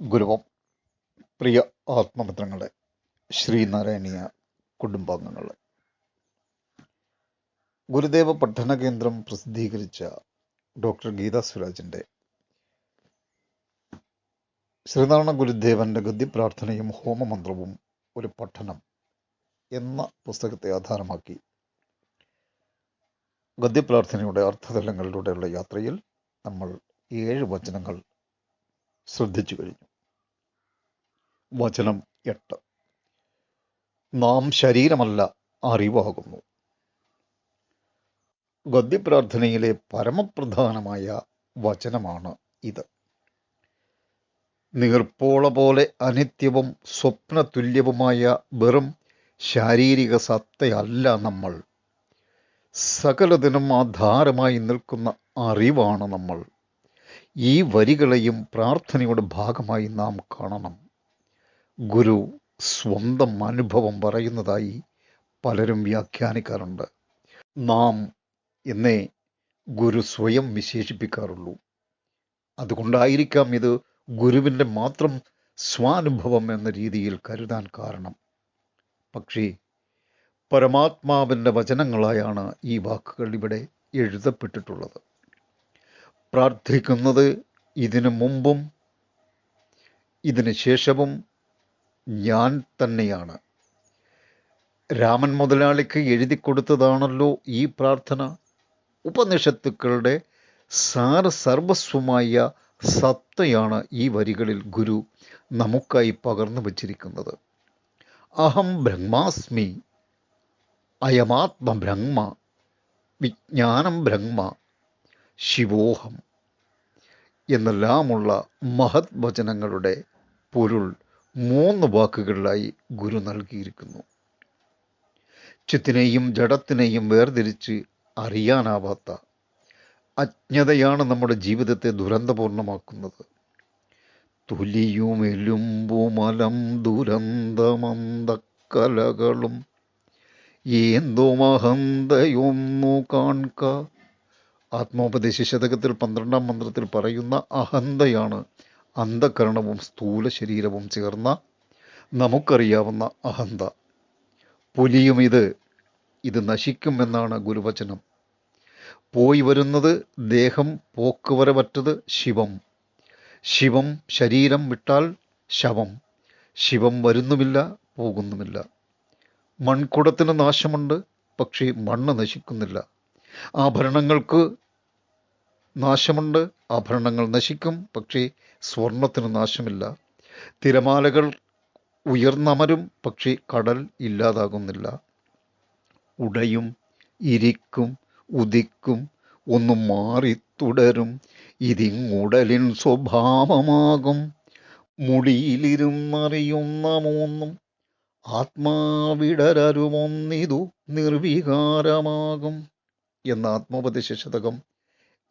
ഗുരുവം പ്രിയ ആത്മമിത്രങ്ങളെ ശ്രീനാരായണീയ കുടുംബാംഗങ്ങളെ. ഗുരുദേവ പഠന കേന്ദ്രം പ്രസിദ്ധീകരിച്ച ഡോക്ടർ ഗീതാ സുരാജിന്റെ ശ്രീനാരായണ ഗുരുദേവന്റെ ഗദ്യപ്രാർത്ഥനയും ഹോമമന്ത്രവും ഒരു പഠനം എന്ന പുസ്തകത്തെ ആധാരമാക്കി ഗദ്യപ്രാർത്ഥനയുടെ അർത്ഥതലങ്ങളിലൂടെയുള്ള യാത്രയിൽ നമ്മൾ ഏഴ് വചനങ്ങൾ ശ്രദ്ധിച്ചു കഴിഞ്ഞു. വചനം എട്ട്. നാം ശരീരമല്ല അറിവാകുന്നു. ഗദ്യപ്രാർത്ഥനയിലെ പരമപ്രധാനമായ വചനമാണ് ഇത്. നീർപ്പോള പോലെ അനിത്യവും സ്വപ്നതുല്യവുമായ വെറും ശാരീരിക സത്തയല്ല നമ്മൾ. സകലതിനും ആധാരമായി നിൽക്കുന്ന അറിവാണ് നമ്മൾ. ഈ വരികളെയും പ്രാർത്ഥനയുടെ ഭാഗമായി നാം കാണണം. ഗുരു സ്വന്തം അനുഭവം പറയുന്നതായി പലരും വ്യാഖ്യാനിക്കാറുണ്ട്. നാം എന്നേ ഗുരു സ്വയം വിശേഷിപ്പിക്കാറുള്ളൂ. അതുകൊണ്ടായിരിക്കാം ഇത് ഗുരുവിന്റെ മാത്രം സ്വാനുഭവം എന്ന രീതിയിൽ കരുതാൻ കാരണം. പക്ഷേ പരമാത്മാവിന്റെ വചനങ്ങളായാണ് ഈ വാക്കുകൾ ഇവിടെ എഴുതപ്പെട്ടിട്ടുള്ളത്. പ്രാർത്ഥിക്കുന്നത് ഇതിനു മുമ്പും ഇതിനു ശേഷവും ഞാൻ തന്നെയാണ്. രാമൻ മുതലാളിക്ക് എഴുതി കൊടുത്തതാണല്ലോ ഈ പ്രാർത്ഥന. ഉപനിഷത്തുക്കളുടെ സാര സർവസ്വമായ സത്തയാണ് ഈ വരികളിൽ ഗുരു നമുക്കായി പകർന്നു വച്ചിരിക്കുന്നത്. അഹം ബ്രഹ്മാസ്മി അയമാത്മ ബ്രഹ്മ വിജ്ഞാനം ബ്രഹ്മ ശിവോഹം എന്നെല്ലാമുള്ള മഹത് വചനങ്ങളുടെ പൊരുൾ മൂന്ന് വാക്കുകളിലായി ഗുരു നൽകിയിരിക്കുന്നു. ചിത്തിനെയും ജഡത്തിനെയും വേർതിരിച്ച് അറിയാനാവാത്ത അജ്ഞതയാണ് നമ്മുടെ ജീവിതത്തെ ദുരന്തപൂർണമാക്കുന്നത്. തുലിയുമെലുമ്പുമലം ദുരന്തമന്തക്കലകളും ഏന്തോമഹന്തയൊന്നു കാൺക ആത്മോപദേശ ശതകത്തിൽ പന്ത്രണ്ടാം മന്ത്രത്തിൽ പറയുന്ന അഹന്തയാണ് അന്ധകരണവും സ്ഥൂല ശരീരവും ചേർന്ന നമുക്കറിയാവുന്ന അഹന്ത. പുലിയും ഇത് ഇത് നശിക്കുമെന്നാണ് ഗുരുവചനം. പോയി വരുന്നത് ദേഹം പോക്കുവരവറ്റത് ശിവം. ശിവം ശരീരം വിട്ടാൽ ശവം. ശിവം വരുന്നുമില്ല പോകുന്നുമില്ല. മൺകുടത്തിന് നാശമുണ്ട് പക്ഷേ മണ്ണ് നശിക്കുന്നില്ല. ആഭരണങ്ങൾക്ക് നാശമുണ്ട് ആഭരണങ്ങൾ നശിക്കും പക്ഷേ സ്വർണത്തിന് നാശമില്ല. തിരമാലകൾ ഉയർന്നമരും പക്ഷേ കടൽ ഇല്ലാതാകുന്നില്ല. ഉടയും ഇരിക്കും ഉദിക്കും ഒന്നും മാറി തുടരും ഇതിങ്ങുടലിൻ സ്വഭാവമാകും. മുടിയിലിരുന്നറിയുന്ന മൂന്നും ആത്മാവിടരരുമൊന്നിതു നിർവികാരമാകും. എന്ന ആത്മോപദേശ ശതകം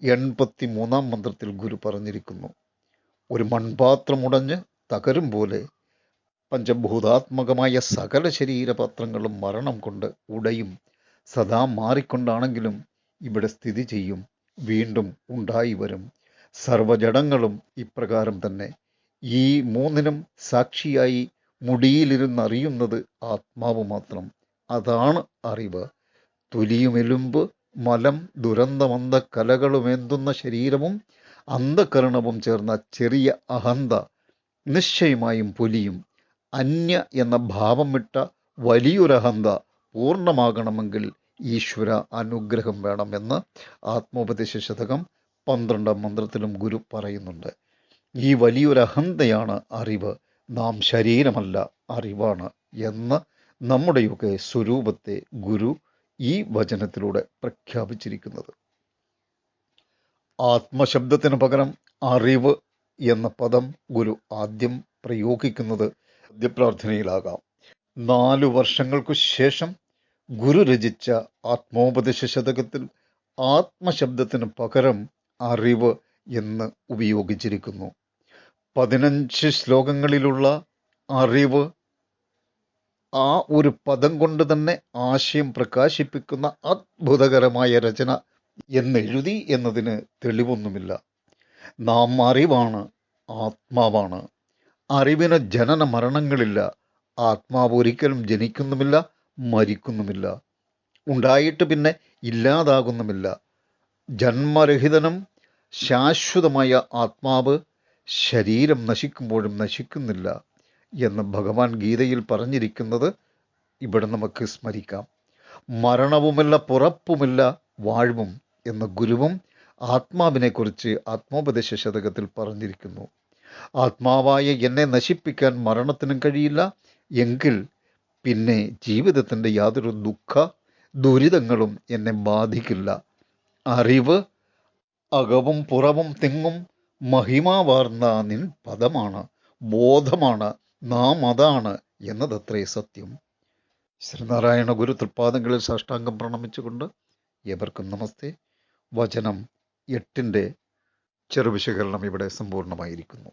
എൺപത്തി മൂന്നാം മന്ത്രത്തിൽ ഗുരു പറഞ്ഞിരിക്കുന്നു. ഒരു മൺപാത്രം ഉടഞ്ഞ് തകരും പോലെ പഞ്ചഭൂതാത്മകമായ സകല ശരീരപാത്രങ്ങളും മരണം കൊണ്ട് ഉടയും സദാ മാറിക്കൊണ്ടാണെങ്കിലും ഇവിടെ സ്ഥിതി ചെയ്യും. വീണ്ടും ഉണ്ടായി വരും. സർവജടങ്ങളും ഇപ്രകാരം തന്നെ. ഈ മൂന്നിനും സാക്ഷിയായി മുടിയിലിരുന്നറിയുന്നത് ആത്മാവ് മാത്രം. അതാണ് അറിവ്. തൊലിയുമെലുമ്പ് മലം ദുരന്തമന്ത കലകളുമേന്തുന്ന ശരീരവും അന്ധകരണവും ചേർന്ന ചെറിയ അഹന്ത നിശ്ചയമായും പുലിയും അന്യ എന്ന ഭാവം വിട്ട വലിയൊരഹന്ത പൂർണമാകണമെങ്കിൽ ഈശ്വര അനുഗ്രഹം വേണമെന്ന് ആത്മോപദേശ ശതകം പന്ത്രണ്ടാം മന്ത്രത്തിലും ഗുരു പറയുന്നുണ്ട്. ഈ വലിയൊരഹന്തയാണ് അറിവ്. നാം ശരീരമല്ല അറിവാണ് എന്ന് നമ്മുടെയൊക്കെ സ്വരൂപത്തെ ഗുരു ഈ വചനത്തിലൂടെ പ്രഖ്യാപിച്ചിരിക്കുന്നത്. ആത്മശബ്ദത്തിന് പകരം അറിവ് എന്ന പദം ഗുരു ആദ്യം പ്രയോഗിക്കുന്നത് പ്രാർത്ഥനയിലാകാം നാലു വർഷങ്ങൾക്കു ശേഷം ഗുരു രചിച്ച ആത്മോപദേശ ശതകത്തിൽ ആത്മശബ്ദത്തിന് പകരം അറിവ് എന്ന് ഉപയോഗിച്ചിരിക്കുന്നു. പതിനഞ്ച് ശ്ലോകങ്ങളിലുള്ള അറിവ് ആ ഒരു പദം കൊണ്ട് തന്നെ ആശയം പ്രകാശിപ്പിക്കുന്ന അത്ഭുതകരമായ രചന എന്നെഴുതി എന്നതിന് തെളിവൊന്നുമില്ല. നാം അറിവാണ് ആത്മാവാണ്. അറിവിന് ജനന മരണങ്ങളില്ല. ആത്മാവ് ഒരിക്കലും ജനിക്കുന്നുമില്ല മരിക്കുന്നുമില്ല. ഉണ്ടായിട്ട് പിന്നെ ഇല്ലാതാകുന്നുമില്ല. ജന്മരഹിതനും ശാശ്വതമായ ആത്മാവ് ശരീരം നശിക്കുമ്പോഴും നശിക്കുന്നില്ല. എന്ന് ഭഗവാൻ ഗീതയിൽ പറഞ്ഞിരിക്കുന്നത് ഇവിടെ നമുക്ക് സ്മരിക്കാം. മരണവുമില്ല പുറപ്പുമില്ല വാഴ്വും എന്ന ഗുരുവും ആത്മാവിനെക്കുറിച്ച് ആത്മോപദേശ ശതകത്തിൽ പറഞ്ഞിരിക്കുന്നു. ആത്മാവായ എന്നെ നശിപ്പിക്കാൻ മരണത്തിനും കഴിയില്ല എങ്കിൽ പിന്നെ ജീവിതത്തിന്റെ യാതൊരു ദുഃഖ ദുരിതങ്ങളും എന്നെ ബാധിക്കില്ല. അറിവ് അകവും പുറവും തിങ്ങും മഹിമാവാർന്ന നിൻ പദമാണ് ബോധമാണ് നാം അതാണ് എന്നതത്രേ സത്യം. ശ്രീനാരായണ ഗുരു തൃപ്പാദങ്ങളിൽ സാഷ്ടാംഗം പ്രണമിച്ചുകൊണ്ട് ഏവർക്കും നമസ്തേ. വചനം എട്ടിന്റെ ചെറുവിശകലനം ഇവിടെ സമ്പൂർണമായിരിക്കുന്നു